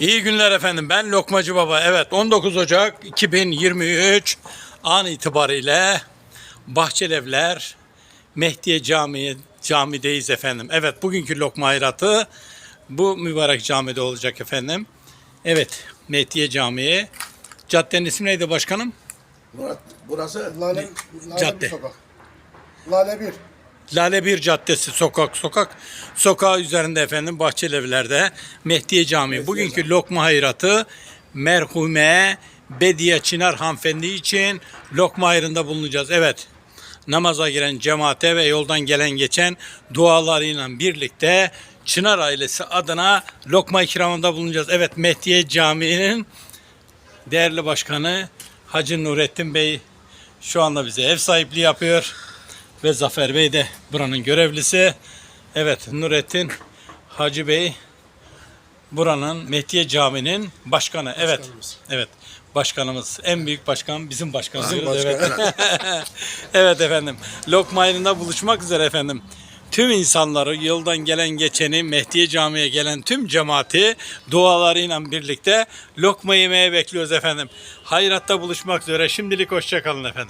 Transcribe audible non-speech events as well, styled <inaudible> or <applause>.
İyi günler efendim. Ben Lokmacı Baba. Evet 19 Ocak 2023 an itibariyle Bahçelievler Mehdiye Camii camideyiz efendim. Evet bugünkü lokma hayratı bu mübarek camide olacak efendim. Evet Mehdiye Camii. Caddenin ismi neydi başkanım? Murat, burası Lale, Lale Cadde. bir sokak. Lale bir. Lale Bir Caddesi sokak sokak sokağı üzerinde efendim Bahçelievler'de Mehdiye Camii. Bugünkü lokma hayratı merhume Bediye Çınar hanımefendi için lokma hayrında bulunacağız. Evet namaza giren cemaate ve yoldan gelen geçen dualarıyla birlikte Çınar ailesi adına lokma ikramında bulunacağız. Evet Mehdiye Camii'nin değerli başkanı Hacı Nurettin Bey şu anda bize ev sahipliği yapıyor. Ve Zafer Bey de buranın görevlisi. Evet Nurettin Hacı Bey buranın Mehdiye Camii'nin başkanı. Evet. Evet. Başkanımız. En büyük başkan bizim başkanımız. Evet. <laughs> evet efendim. Lokma ayında buluşmak üzere efendim. Tüm insanları yoldan gelen geçeni Mehdiye Camii'ye gelen tüm cemaati dualarıyla birlikte lokma yemeye bekliyoruz efendim. Hayratta buluşmak üzere. Şimdilik hoşçakalın efendim.